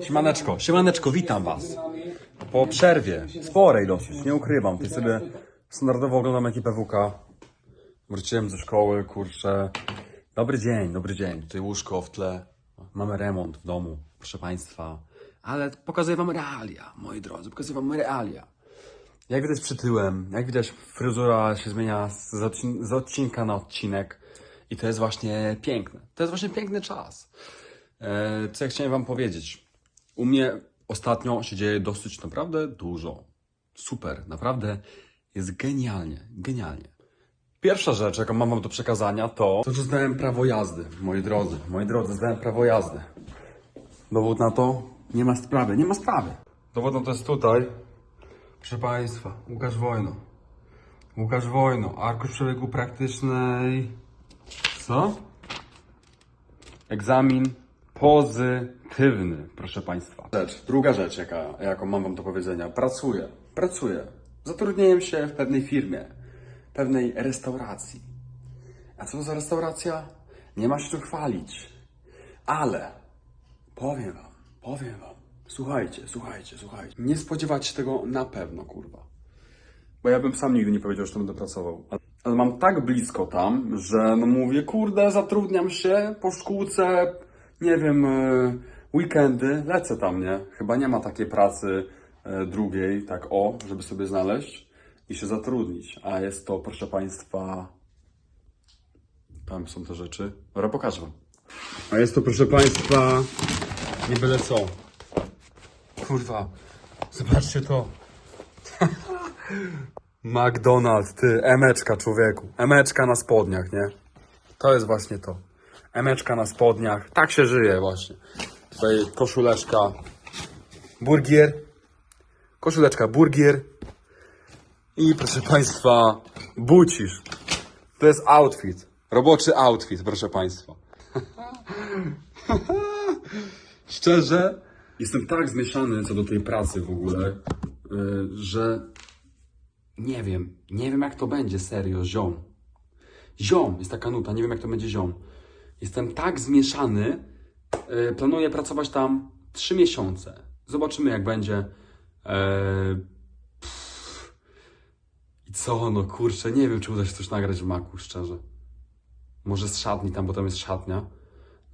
Siemaneczko, siemaneczko, witam was. Po przerwie, sporej dosyć, nie ukrywam. Tutaj sobie standardowo oglądam ekipę WK. Wróciłem ze szkoły, kurczę. Dobry dzień, dobry dzień. Tutaj łóżko w tle. Mamy remont w domu, proszę państwa. Ale pokazuję wam realia, moi drodzy, pokazuję wam realia. Jak widać przytyłem, jak widać fryzura się zmienia z, odcin- z odcinka na odcinek i to jest właśnie piękne. To jest właśnie piękny czas. E, co ja chciałem wam powiedzieć? U mnie ostatnio się dzieje dosyć naprawdę dużo. Super, naprawdę jest genialnie, genialnie. Pierwsza rzecz, jaką mam wam do przekazania, to to, że zdałem prawo jazdy, moi drodzy. Moi drodzy, zdałem prawo jazdy. Dowód na to? Nie ma sprawy, nie ma sprawy. Dowód na to jest tutaj. Proszę Państwa, Łukasz Wojno. Łukasz Wojno, arkusz przebiegu praktycznej. Co? Egzamin pozytywny, proszę Państwa. Rzecz, druga rzecz, jaka, jaką mam Wam do powiedzenia. Pracuję, pracuję. Zatrudniłem się w pewnej firmie, pewnej restauracji. A co za restauracja? Nie ma się czym chwalić. Ale powiem Wam, powiem Wam. Słuchajcie, słuchajcie, słuchajcie. Nie spodziewać się tego na pewno, kurwa. Bo ja bym sam nigdy nie powiedział, że to będę pracował. Ale mam tak blisko tam, że no mówię, kurde, zatrudniam się po szkółce, nie wiem, e, weekendy, lecę tam, nie? Chyba nie ma takiej pracy e, drugiej, tak o, żeby sobie znaleźć i się zatrudnić. A jest to, proszę Państwa, tam są te rzeczy. Dobra, pokażę Wam. A jest to, proszę Państwa, nie byle co. Kurwa, zobaczcie to. McDonald's, ty, emeczka człowieku. Emeczka na spodniach, nie? To jest właśnie to. Emeczka na spodniach. Tak się żyje właśnie. Tutaj koszuleczka. Burgier. Koszuleczka burgier. I proszę Państwa, bucisz. To jest outfit. Roboczy outfit, proszę Państwa. Szczerze, jestem tak zmieszany co do tej pracy w ogóle, y, że nie wiem, nie wiem jak to będzie, serio, ziom. Ziom, jest taka nuta, nie wiem jak to będzie ziom. Jestem tak zmieszany, yy, planuję pracować tam 3 miesiące. Zobaczymy jak będzie. Pff. I co, no kurczę, nie wiem czy uda się coś nagrać w maku, szczerze. Może z szatni tam, bo tam jest szatnia.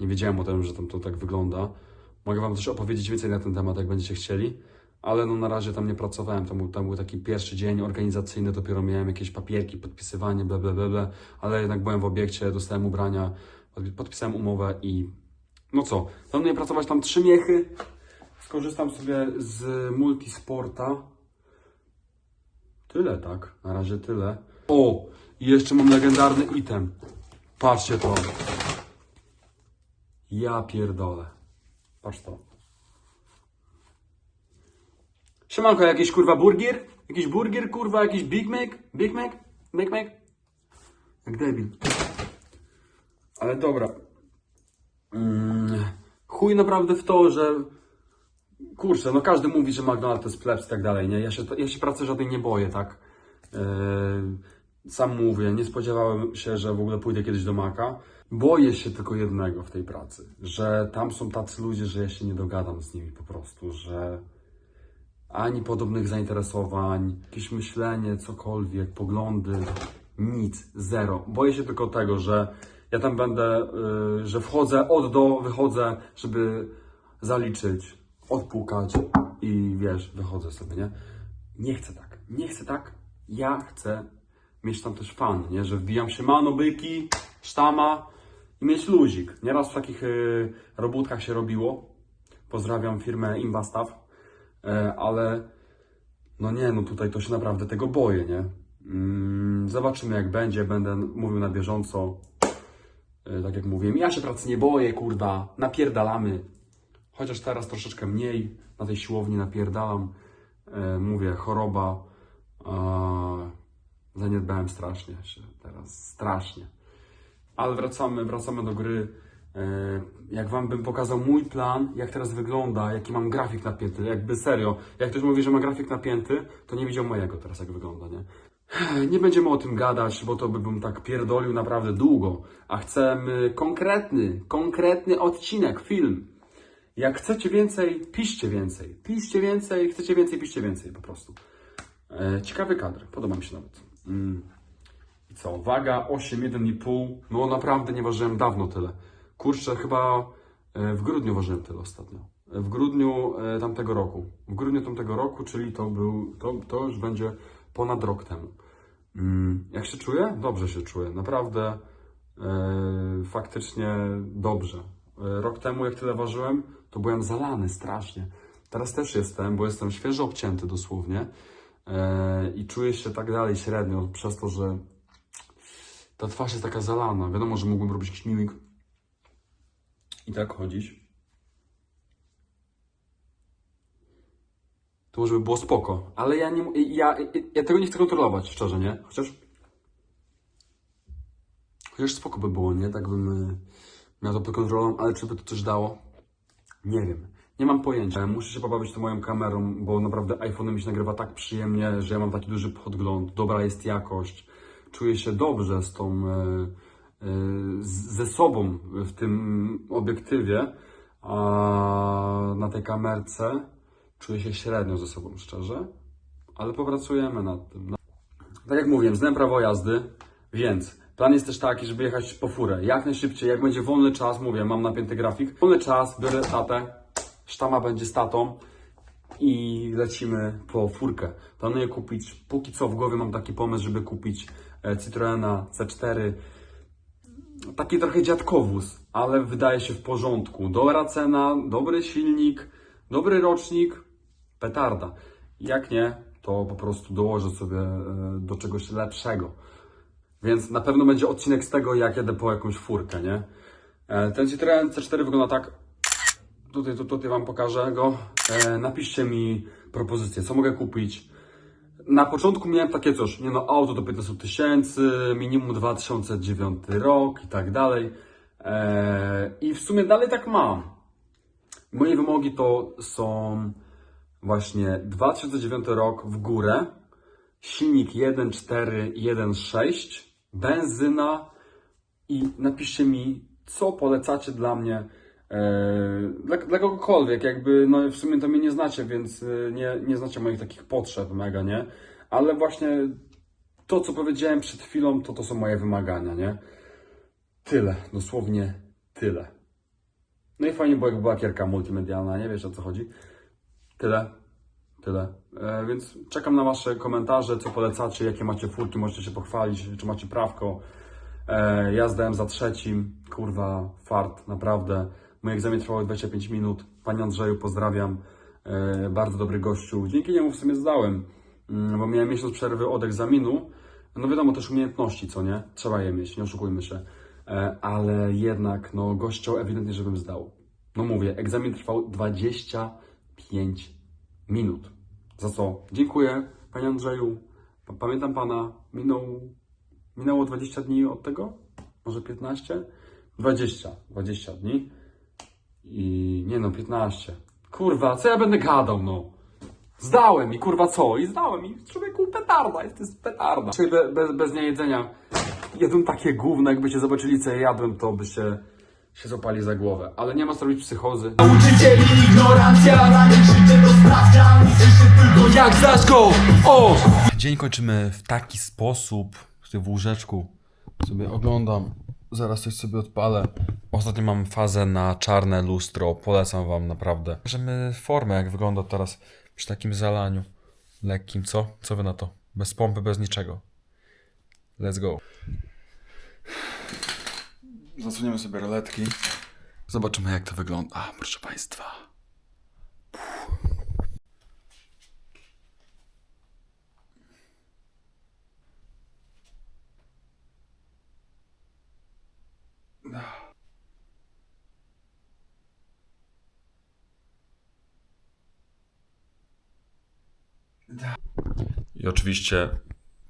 Nie wiedziałem o tym, że tam to tak wygląda. Mogę wam też opowiedzieć więcej na ten temat, jak będziecie chcieli. Ale no na razie tam nie pracowałem, tam był, tam był taki pierwszy dzień organizacyjny, dopiero miałem jakieś papierki, podpisywanie, bla, bla, bla, bla. ale jednak byłem w obiekcie, dostałem ubrania, podpisałem umowę i no co, planuję pracować tam trzy miechy, skorzystam sobie z multisporta. Tyle, tak, na razie tyle. O, i jeszcze mam legendarny item. Patrzcie to. Ja pierdolę. Patrz to. Siemanko, jakiś kurwa burgier? Jakiś burgier, kurwa, jakiś Big Mac? Big Mac? Big Mac? Jak debil. Ale dobra. Mm, chuj naprawdę w to, że kurczę, no każdy mówi, że McDonald's to jest plebs i tak dalej, nie? Ja się, ja się pracy żadnej nie boję, tak? Yy, sam mówię, nie spodziewałem się, że w ogóle pójdę kiedyś do Maka. Boję się tylko jednego w tej pracy, że tam są tacy ludzie, że ja się nie dogadam z nimi po prostu, że ani podobnych zainteresowań, jakieś myślenie, cokolwiek, poglądy, nic, zero. Boję się tylko tego, że ja tam będę, y, że wchodzę od do, wychodzę, żeby zaliczyć, odpukać i wiesz, wychodzę sobie, nie? Nie chcę tak, nie chcę tak. Ja chcę mieć tam też fan, nie? Że wbijam się mano, byki, sztama i mieć luzik. Nieraz w takich y, robótkach się robiło. Pozdrawiam firmę Imbastaw. E, ale no nie, no tutaj to się naprawdę tego boję, nie? Mm, zobaczymy jak będzie, będę mówił na bieżąco. E, tak jak mówiłem, ja się pracy nie boję, kurwa, napierdalamy. Chociaż teraz troszeczkę mniej na tej siłowni napierdalam. E, mówię, choroba. Zaniedbałem strasznie się teraz, strasznie. Ale wracamy, wracamy do gry. E, Jak wam bym pokazał mój plan, jak teraz wygląda, jaki mam grafik napięty, jakby serio. Jak ktoś mówi, że ma grafik napięty, to nie widział mojego teraz, jak wygląda, nie? Nie będziemy o tym gadać, bo to by bym tak pierdolił naprawdę długo. A chcemy konkretny, konkretny odcinek, film. Jak chcecie więcej, piszcie więcej. Piszcie więcej, chcecie więcej, piszcie więcej po prostu. E, ciekawy kadr, podoba mi się nawet. Mm. I co, waga 8, 1,5. No naprawdę nie ważyłem dawno tyle. Kurczę, chyba e, w grudniu ważyłem tyle ostatnio. W grudniu e, tamtego roku. W grudniu tamtego roku, czyli to był, to, to już będzie ponad rok temu. Mm, Jak się czuję? Dobrze się czuję. Naprawdę e, faktycznie dobrze. E, Rok temu, jak tyle ważyłem, to byłem zalany strasznie. Teraz też jestem, bo jestem świeżo obcięty dosłownie e, i czuję się tak dalej średnio przez to, że ta twarz jest taka zalana. Wiadomo, że mógłbym robić jakiś mimik i tak chodzić. To może by było spoko, ale ja nie, ja, ja tego nie chcę kontrolować, szczerze, nie? Chociaż Chociaż spoko by było, nie? Tak bym y, miał to pod kontrolą, ale czy by to coś dało? Nie wiem. Nie mam pojęcia. Muszę się pobawić tą moją kamerą, bo naprawdę iPhone'em mi się nagrywa tak przyjemnie, że ja mam taki duży podgląd, dobra jest jakość, czuję się dobrze z tą, z- ze sobą w tym obiektywie, a na tej kamerce czuję się średnio ze sobą, szczerze. Ale popracujemy nad tym. Tak jak mówiłem, znam prawo jazdy, więc plan jest też taki, żeby jechać po furę. Jak najszybciej, jak będzie wolny czas, mówię, mam napięty grafik. Wolny czas, biorę tatę, sztama będzie z tatą i lecimy po furkę. Planuję kupić, póki co w głowie mam taki pomysł, żeby kupić e, Citroena C4. Taki trochę dziadkowóz, ale wydaje się w porządku. Dobra cena, dobry silnik, dobry rocznik, petarda. Jak nie, to po prostu dołożę sobie e, do czegoś lepszego. Więc na pewno będzie odcinek z tego, jak jadę po jakąś furkę, nie? E, Ten Citroen C4 wygląda tak. Tutaj, tu, tutaj Wam pokażę go. E, napiszcie mi propozycję, co mogę kupić. Na początku miałem takie coś, nie no, auto do 15 tysięcy, minimum 2009 rok i tak dalej. I w sumie dalej tak mam. Moje wymogi to są właśnie 2009 rok w górę, silnik 1.4 i 1.6, benzyna i napiszcie mi, co polecacie dla mnie, e, dla, dla kogokolwiek, jakby, no w sumie to mnie nie znacie, więc e, nie, nie znacie moich takich potrzeb mega, nie? Ale właśnie to, co powiedziałem przed chwilą, to to są moje wymagania, nie? Tyle, dosłownie tyle. No i fajnie, bo jak była kierka multimedialna, nie wiesz o co chodzi. Tyle. Tyle. E, więc czekam na Wasze komentarze, co polecacie, jakie macie furki, możecie się pochwalić, czy macie prawko. E, ja zdałem za trzecim. Kurwa, fart, naprawdę. Mój egzamin trwał 25 minut. Panie Andrzeju, pozdrawiam. E, bardzo dobry gościu. Dzięki niemu w sumie zdałem, mm, bo miałem miesiąc przerwy od egzaminu. No wiadomo, też umiejętności, co nie? Trzeba je mieć, nie oszukujmy się. E, ale jednak, no, gość chciał ewidentnie, żebym zdał. No mówię, egzamin trwał 25 minut. Za co dziękuję, panie Andrzeju. Pa- Pamiętam pana, minął, minęło 20 dni od tego? Może 15? 20, 20 dni. I nie no, 15. Kurwa, co ja będę gadał, no? Zdałem i kurwa co? I zdałem i człowieku petarda, jest, jest petarda. Czyli be, bez, bez niejedzenia jadłem takie gówno, jakbyście zobaczyli co ja jadłem, to byście się złapali za głowę. Ale nie ma co robić psychozy. Nauczycieli ignorancja, do sprawdzian Słyszy tylko jak zaś go, o! Dzień kończymy w taki sposób, w łóżeczku sobie oglądam, zaraz coś sobie odpalę. Ostatnio mam fazę na czarne lustro, polecam wam naprawdę. Bierzemy formę, jak wygląda teraz przy takim zalaniu lekkim, co? Co wy na to? Bez pompy, bez niczego. Let's go. Zasuniemy sobie roletki. Zobaczymy jak to wygląda, proszę państwa. I oczywiście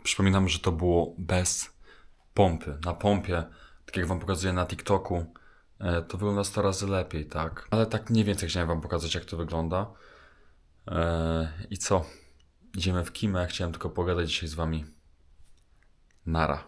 przypominam, że to było bez pompy. Na pompie, tak jak Wam pokazuję na TikToku, e, to wygląda 100 razy lepiej, tak? Ale tak mniej więcej chciałem Wam pokazać, jak to wygląda. E, I co? Idziemy w kimę. Chciałem tylko pogadać dzisiaj z Wami. Nara.